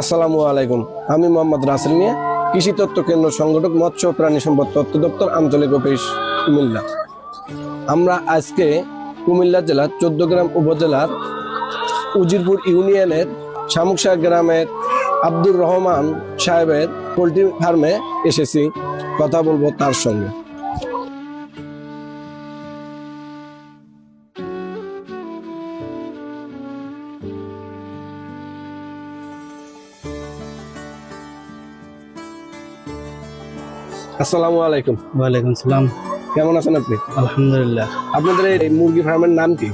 আসসালামু আলাইকুম। আমি মোহাম্মদ রাসেল মিয়া, কৃষি তত্ত্ব কেন্দ্র সংগঠক, মৎস্য প্রাণী সম্পদ তত্ত্ব দপ্তর আঞ্চলিক অফিস কুমিল্লা। আমরা আজকে কুমিল্লা জেলার চোদ্দ গ্রাম উপজেলার উজিরপুর ইউনিয়নের শামুকশাহ গ্রামের আব্দুর রহমান সাহেবের পোলট্রি ফার্মে এসেছি। কথা বলব তার সঙ্গে। আসসালামু আলাইকুম। ওয়ালাইকুম সালাম। কেমন আছেন আপনি? আলহামদুলিল্লাহ। আপনাদের এই মুরগি ফার্মের নাম কি?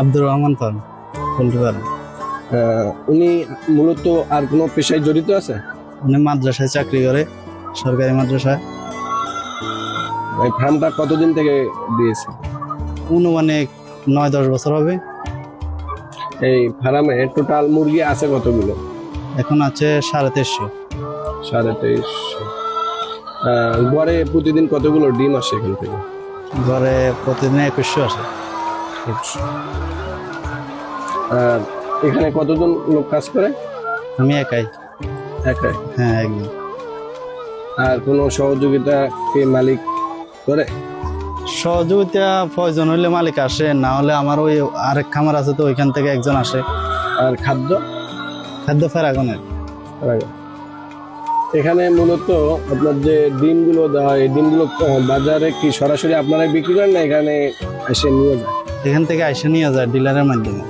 Abdur Rahman farm poultry farm উনি মূলত আর কোনো পেশায় জড়িত আছে? উনি মাদ্রাসায় চাকরি করে সরকারি মাদ্রাসায়। এই ফার্মটা কতদিন থেকে দিয়েছে? অনুমানিক নয় দশ বছর হবে। এই ফার্মে টোটাল মুরগি আছে কতগুলো? এখন আছে সাড়ে তেইশশো। সাড়ে তেইশশো। গড়ে প্রতিদিন কতগুলো ডিম আসে এখান থেকে? ঘরে প্রতিদিন একুশশো আসে। আর এখানে কতজন লোক কাজ করে? আমি একাই। একাই? হ্যাঁ একদম আর কোনো সহযোগিতা কে মালিক করে? সহযোগিতা প্রয়োজন হলে মালিক আসে না হলে আমার ওই আরেক খামার আছে তো ওইখান থেকে একজন আসে। আর খাদ্য? খাদ্য ফেরাগনের। এখানে মূলত আপনার যে ডিমগুলো দেওয়া হয়, এই ডিমগুলো বাজারে কি সরাসরি আপনারা বিক্রি করেন না এখানে এসে নিয়ে যায়? এখান থেকে এসে নিয়ে যায় ডিলারের মাধ্যমে।